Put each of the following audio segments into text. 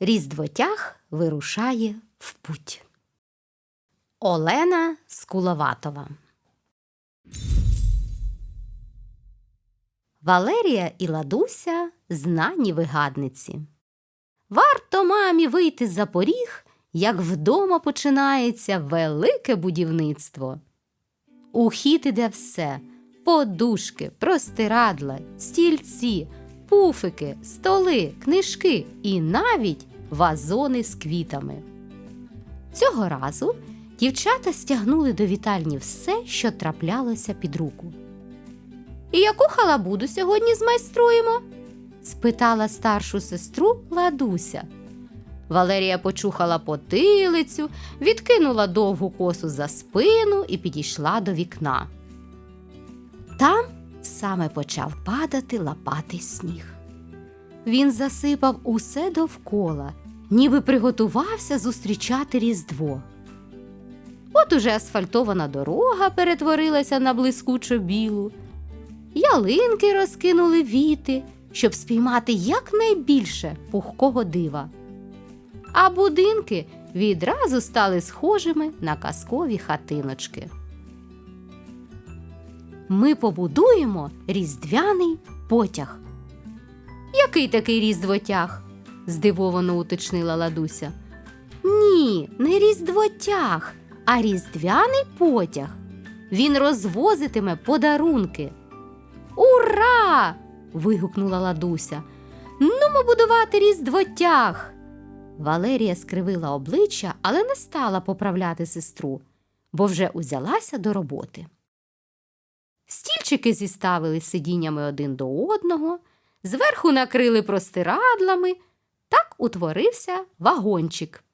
Різдвотяг вирушає в путь. Олена Скуловатова. Валерія і Ладуся знані вигадниці. Варто вийти за поріг, як вдома починається велике будівництво. У хід іде все подушки, простирадла, стільці, пуфики, столи, книжки і навіть вазони з квітами. Цього разу дівчата стягнули до вітальні все, що траплялося під руку. І яку халабуду сьогодні змайструємо? спитала старшу сестру Ладуся. Валерія почухала потилицю, відкинула довгу косу за спину і підійшла до вікна. Там саме почав падати лопатий сніг. Він засипав усе довкола, ніби приготувався зустрічати Різдво. От уже асфальтована дорога перетворилася на блискучо білу, ялинки розкинули віти, щоб спіймати якнайбільше пухкого дива. А будинки відразу стали схожими на казкові хатиночки. Ми побудуємо різдвяний потяг. Який такий різдвотяг? здивовано уточнила ладуся. Ні, не різдвотяг, а різдвяний потяг. Він розвозитиме подарунки. Ура! вигукнула ладуся. Нумо будувати різдвотяг. Валерія скривила обличчя, але не стала поправляти сестру, бо вже узялася до роботи. Стільчики зіставили сидіннями один до одного, зверху накрили простирадлами, так утворився вагончик.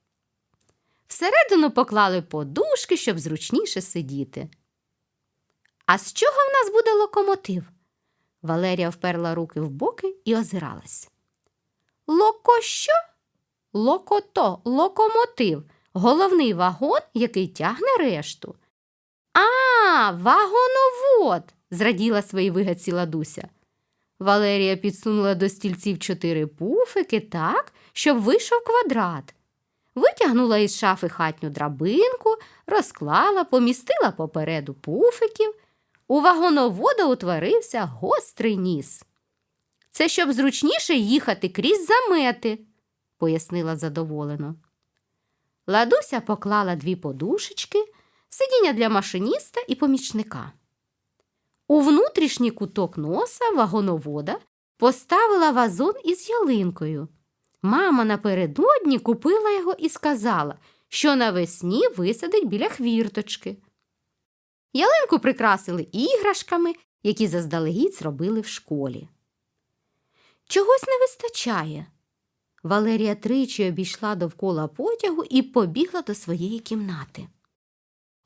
Всередину поклали подушки, щоб зручніше сидіти. А з чого в нас буде локомотив? Валерія вперла руки в боки і озиралась. Локо що? Локото, локомотив, головний вагон, який тягне решту. А, вагоновод, зраділа своїй вигадці ладуся. Валерія підсунула до стільців чотири пуфики так, щоб вийшов квадрат. Витягнула із шафи хатню драбинку, розклала, помістила попереду пуфиків. У вагоновода утворився гострий ніс. Це щоб зручніше їхати крізь замети, пояснила задоволено. Ладуся поклала дві подушечки, сидіння для машиніста і помічника. У внутрішній куток носа вагоновода поставила вазон із ялинкою. Мама напередодні купила його і сказала, що навесні висадить біля хвірточки. Ялинку прикрасили іграшками, які заздалегідь зробили в школі. Чогось не вистачає. Валерія тричі обійшла довкола потягу і побігла до своєї кімнати.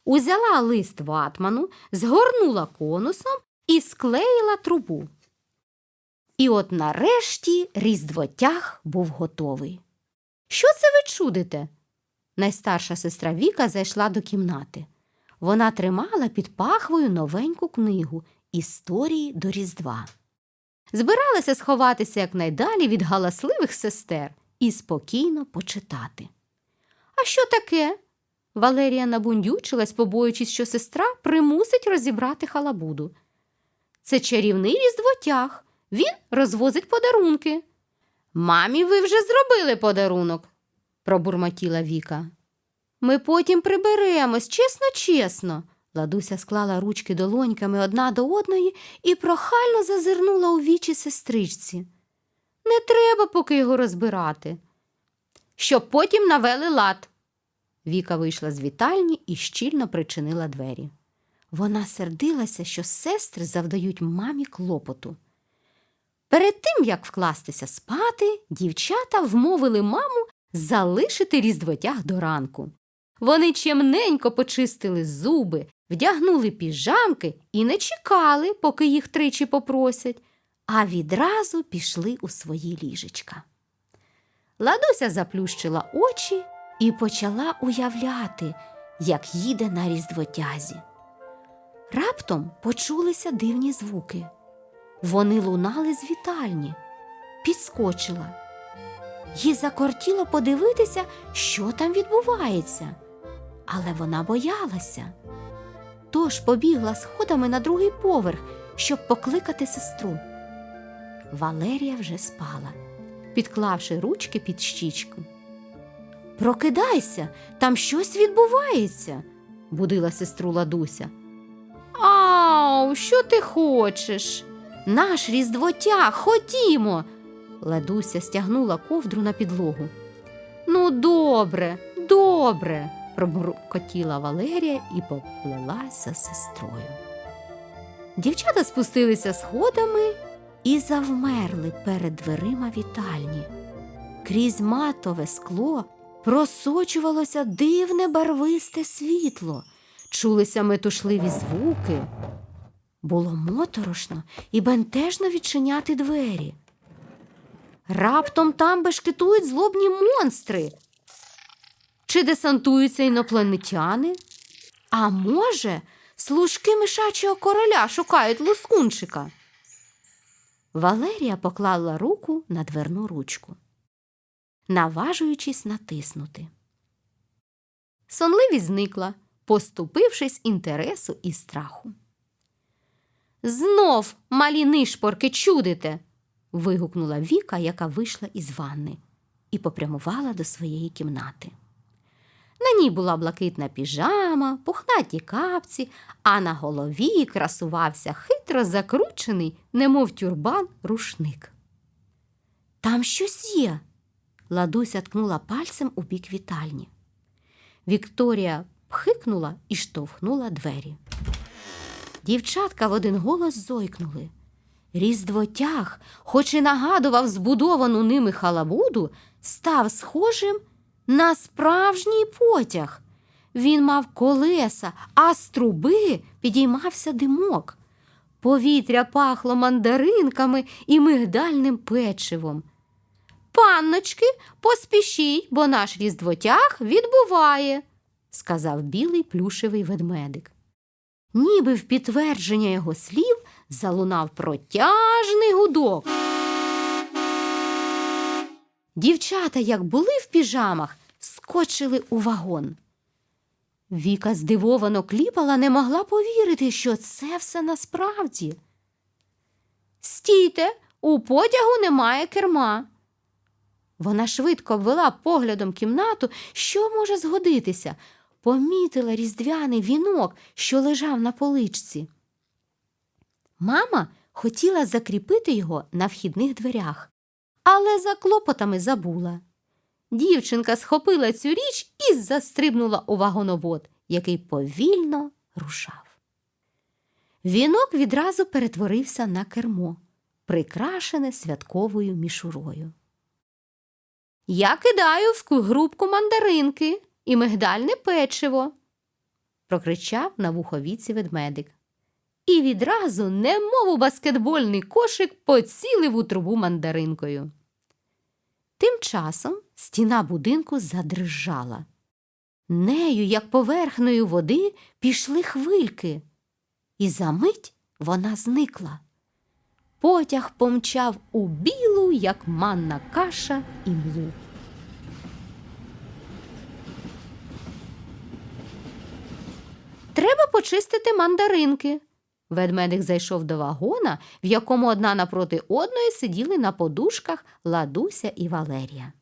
Узяла лист ватману, згорнула конусом і склеїла трубу. І от нарешті різдвотяг був готовий. Що це ви чудите? Найстарша сестра Віка зайшла до кімнати. Вона тримала під пахвою новеньку книгу Історії до Різдва. Збиралася сховатися якнайдалі від галасливих сестер і спокійно почитати. А що таке? Валерія набундючилась, побоюючись, що сестра примусить розібрати халабуду. Це чарівний різдвотяг. Він розвозить подарунки. Мамі, ви вже зробили подарунок, пробурмотіла Віка. Ми потім приберемось, чесно, чесно. Ладуся склала ручки долоньками одна до одної і прохально зазирнула у вічі сестричці. Не треба поки його розбирати. Щоб потім навели лад. Віка вийшла з вітальні і щільно причинила двері. Вона сердилася, що сестри завдають мамі клопоту. Перед тим, як вкластися спати, дівчата вмовили маму залишити різдвотяг до ранку. Вони чемненько почистили зуби, вдягнули піжамки і не чекали, поки їх тричі попросять, а відразу пішли у свої ліжечка. Ладуся заплющила очі і почала уявляти, як їде на різдвотязі. Раптом почулися дивні звуки. Вони лунали з вітальні. Підскочила. Їй закортіло подивитися, що там відбувається. Але вона боялася. Тож побігла сходами на другий поверх, щоб покликати сестру. Валерія вже спала, підклавши ручки під щічку. Прокидайся, там щось відбувається, будила сестру Ладуся. Ау, що ти хочеш? Наш різдвотяг, ходімо. Ладуся стягнула ковдру на підлогу. Ну, добре, добре, пробуркотіла Валерія і поплелася сестрою. Дівчата спустилися сходами і завмерли перед дверима вітальні. Крізь матове скло просочувалося дивне барвисте світло, чулися метушливі звуки. Було моторошно і бентежно відчиняти двері. Раптом там бешкетують злобні монстри. Чи десантуються інопланетяни? А може, служки мишачого короля шукають лускунчика? Валерія поклала руку на дверну ручку, наважуючись натиснути. Сонливість зникла, поступившись інтересу і страху. Знов малі нишпорки чудите. вигукнула Віка, яка вийшла із ванни, і попрямувала до своєї кімнати. На ній була блакитна піжама, пухнаті капці, а на голові красувався хитро закручений, немов тюрбан, рушник. Там щось є. Ладуся ткнула пальцем у бік вітальні. Вікторія пхикнула і штовхнула двері. Дівчатка в один голос зойкнули. Різдвотяг, хоч і нагадував збудовану ними халабуду, став схожим на справжній потяг. Він мав колеса, а з труби підіймався димок. Повітря пахло мандаринками і мигдальним печивом. Панночки, поспішіть, бо наш різдвотяг відбуває, сказав білий плюшевий ведмедик. Ніби в підтвердження його слів залунав протяжний гудок. Дівчата, як були в піжамах, скочили у вагон. Віка здивовано кліпала, не могла повірити, що це все насправді. Стійте, у потягу немає керма. Вона швидко обвела поглядом кімнату, що може згодитися, помітила різдвяний вінок, що лежав на поличці. Мама хотіла закріпити його на вхідних дверях, але за клопотами забула. Дівчинка схопила цю річ і застрибнула у вагоновод, який повільно рушав. Вінок відразу перетворився на кермо, прикрашене святковою мішурою. Я кидаю в грубку мандаринки і мигдальне печиво, прокричав на вуховіці ведмедик. І відразу, немов у баскетбольний кошик, поцілив у трубу мандаринкою. Тим часом стіна будинку задрижала. Нею, як поверхнею води, пішли хвильки, і за мить вона зникла. Потяг помчав у білу, як манна каша і млу. Треба почистити мандаринки. Ведмедик зайшов до вагона, в якому одна напроти одної сиділи на подушках Ладуся і Валерія.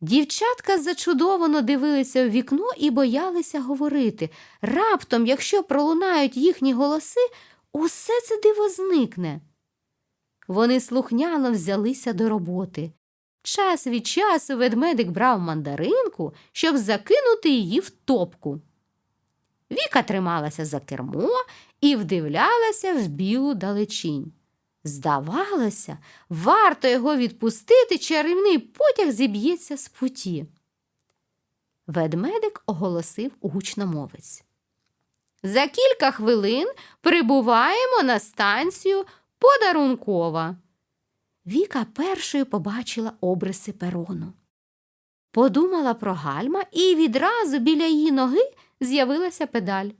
Дівчатка зачудовано дивилися в вікно і боялися говорити. Раптом, якщо пролунають їхні голоси, усе це диво зникне. Вони слухняно взялися до роботи. Час від часу ведмедик брав мандаринку, щоб закинути її в топку. Віка трималася за кермо і вдивлялася в білу далечінь. Здавалося, варто його відпустити, чарівний потяг зіб'ється з путі. Ведмедик оголосив гучномовець. За кілька хвилин прибуваємо на станцію подарункова. Віка першою побачила обриси перону. Подумала про гальма, і відразу біля її ноги з'явилася педаль.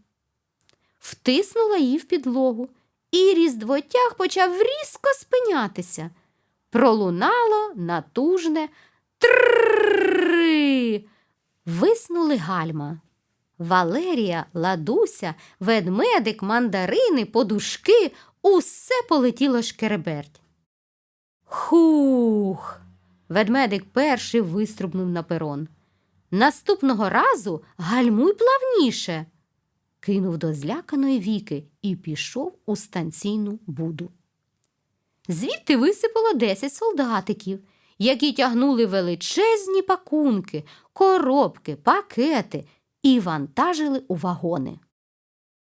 Втиснула її в підлогу, і різдвотяг почав різко спинятися. Пролунало натужне Трррррри. Виснули гальма. Валерія, ладуся, ведмедик, мандарини, подушки усе полетіло шкереберть. Хух. Ведмедик перший виструбнув на перон. Наступного разу гальмуй плавніше. Кинув до зляканої віки і пішов у станційну буду. Звідти висипало десять солдатиків, які тягнули величезні пакунки, коробки, пакети і вантажили у вагони.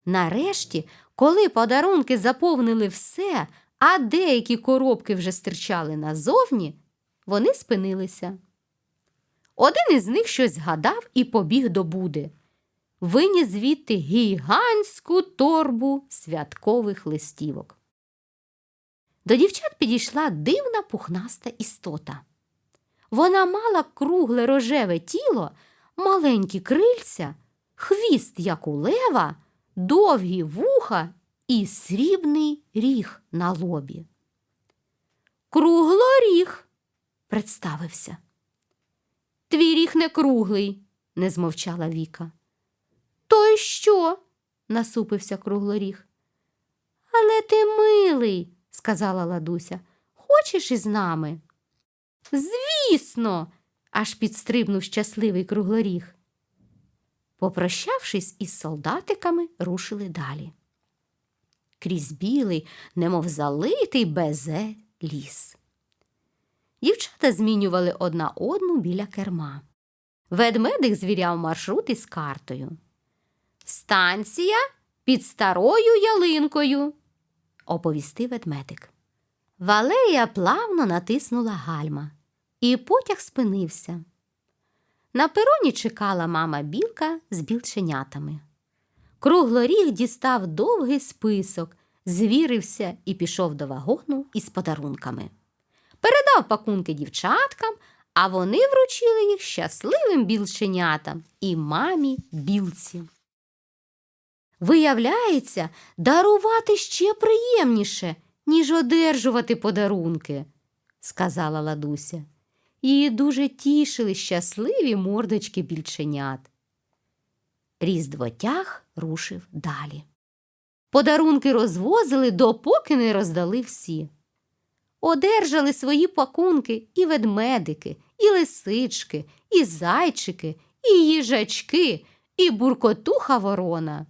Нарешті, коли подарунки заповнили все, а деякі коробки вже стирчали назовні, вони спинилися. Один із них щось згадав і побіг до буди. Виніс звідти гігантську торбу святкових листівок. До дівчат підійшла дивна пухнаста істота. Вона мала кругле рожеве тіло, маленькі крильця, хвіст, як у лева, довгі вуха і срібний ріг на лобі. Круглоріг, представився. Твій ріг не круглий, не змовчала Віка. То й що? насупився круглоріг. Але ти милий, сказала ладуся. Хочеш із нами? Звісно, аж підстрибнув щасливий круглоріг. Попрощавшись із солдатиками, рушили далі. Крізь білий, немов залитий безе ліс. Дівчата змінювали одна одну біля керма. Ведмедик звіряв маршрут із картою. Станція під старою ялинкою, оповістив ведмедик. Валерія плавно натиснула гальма, і потяг спинився. На пероні чекала мама білка з білченятами. Круглоріг дістав довгий список, звірився і пішов до вагону із подарунками. Передав пакунки дівчаткам, а вони вручили їх щасливим білченятам і мамі білці. Виявляється, дарувати ще приємніше, ніж одержувати подарунки, сказала ладуся. Її дуже тішили щасливі мордочки більченят. Різдвотяг рушив далі. Подарунки розвозили, допоки не роздали всі. Одержали свої пакунки і ведмедики, і лисички, і зайчики, і їжачки, і буркотуха ворона.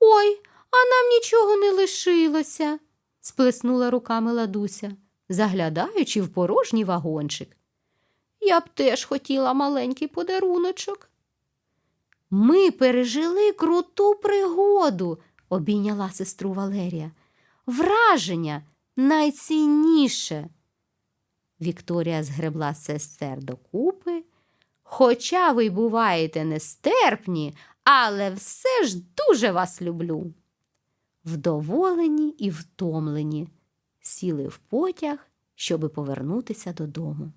Ой, а нам нічого не лишилося, сплеснула руками ладуся, заглядаючи в порожній вагончик. Я б теж хотіла маленький подаруночок. Ми пережили круту пригоду, обійняла сестру Валерія. Враження найцінніше. Вікторія згребла сестер докупи. Хоча ви буваєте нестерпні, але все ж дуже вас люблю. Вдоволені і втомлені, сіли в потяг, щоби повернутися додому.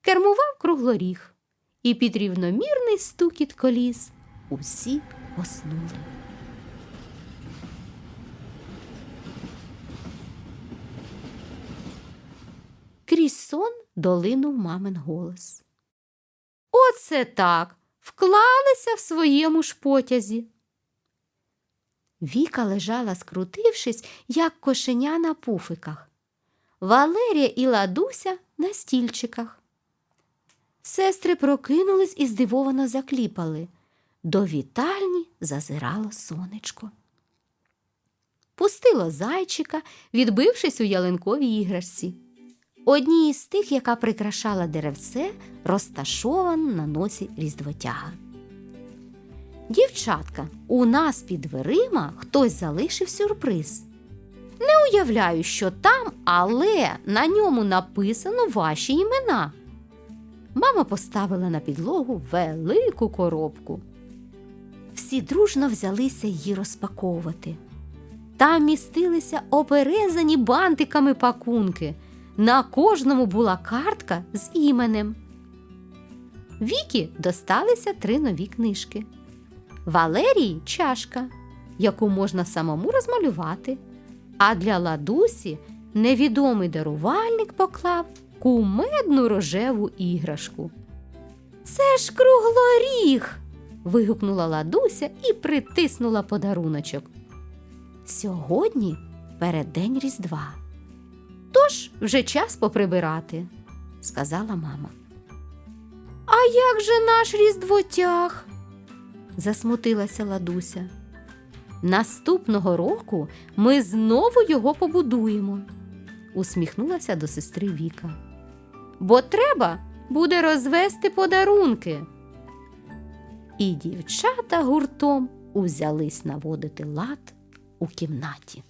Кермував круглоріг, і під рівномірний стукіт коліс усі поснули. Крізь сон долинув мамин голос. Оце так. Вклалися в своєму ж потязі. Віка лежала, скрутившись, як кошеня на пуфиках. Валерія і ладуся на стільчиках. Сестри прокинулись і здивовано закліпали. До вітальні зазирало сонечко. Пустило зайчика, відбившись у ялинковій іграшці. Одній із тих, яка прикрашала деревце, розташовано на носі різдвотяга. Дівчатка, у нас під дверима хтось залишив сюрприз. Не уявляю, що там, але на ньому написано ваші імена. Мама поставила на підлогу велику коробку. Всі дружно взялися її розпаковувати. Там містилися оперезані бантиками пакунки. На кожному була картка з іменем. Вікі досталися три нові книжки. Валерії чашка, яку можна самому розмалювати. А для ладусі невідомий дарувальник поклав кумедну рожеву іграшку. Це ж круглоріг. вигукнула ладуся і притиснула подаруночок. Сьогодні переддень Різдва. Тож вже час поприбирати, сказала мама. А як же наш різдвотяг? засмутилася ладуся. Наступного року ми знову його побудуємо, усміхнулася до сестри Віка. Бо треба буде розвести подарунки. І дівчата гуртом узялись наводити лад у кімнаті.